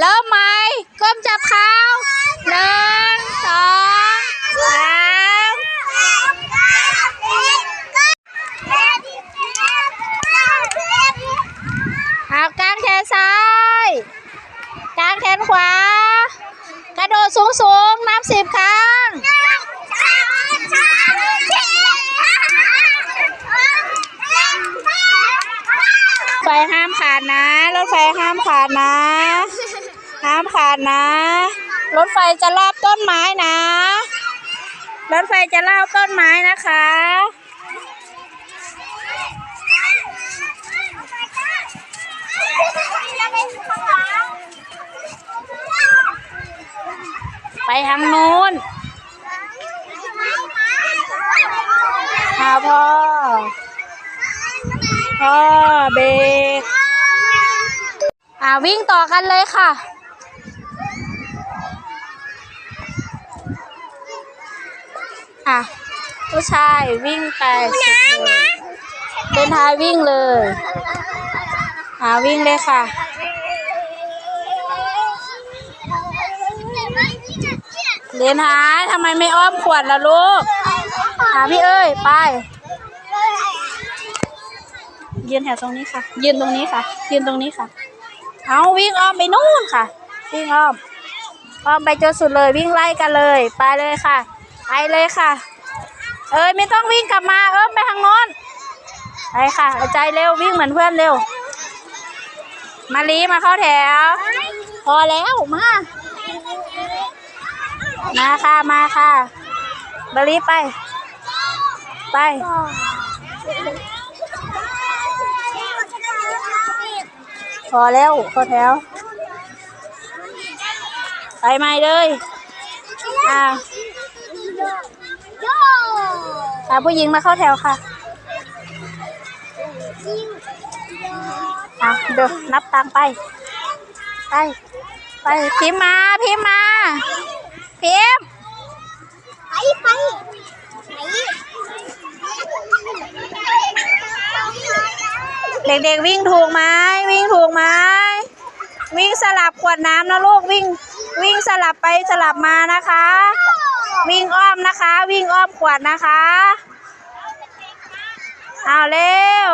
เริ่มไหมก้มจับเขาหนึ่งสองสามเอากางแขนซ้ายกางแขนขวา กระโดดสูงสูงนับสิบครั้งไฟห้ามขาดนะ รถไฟห้ามขาดนะ ห้ามขาดนะ รถไฟจะรอบต้นไม้นะ รถไฟจะรอบต้นไม้นะคะ ไปทางนู้นค่ะพ่อ พ่อเบรกอ่าวิ่งต่อกันเลยค่ะ อะ ผู้ชายวิ่งไปสุดเลยเป็นท้ายวิ่งเลยอ่าวิ่งเลยค่ะ เรียนหายทำไมไม่อ้อมขวดล่ะลูกอ่าพี่เอ้ย ไป ยืนแถวตรงนี้ค่ะ ยืนตรงนี้ค่ะ ยืนตรงนี้ค่ะ เอาวิ่งอ้อมไปนู่นค่ะ วิ่งอ้อมอ้อมไปจนสุดเลยวิ่งไล่กันเลย ไปเลยค่ะ ไปเลยค่ะ เอ้ยไม่ต้องวิ่งกลับมาเอิ้มไปทางโน้นไปค่ะใจเร็ววิ่งเหมือนเพื่อนเร็ว มาลีมาเข้าแถว พอแล้วมา มาค่ะมาค่ะมาลีไป ไปพอแล้วเข้าแถว ไปใหม่เลย อ่า อ่าผู้หญิงมาเข้าแถวค่ะอะเดี๋ยวนับตังค์ไป ไป ไป พิมพ์มา พิมพ์มา พิมพ์ไปไปไปเด็กๆวิ่งถูกไหมวิ่งถูกไหมวิ่งสลับขวดน้ำนะลูกวิ่ง วิ่งสลับไปสลับมานะคะ วิ่งอ้อมนะคะ วิ่งอ้อมขวดนะคะ เอาเร็ว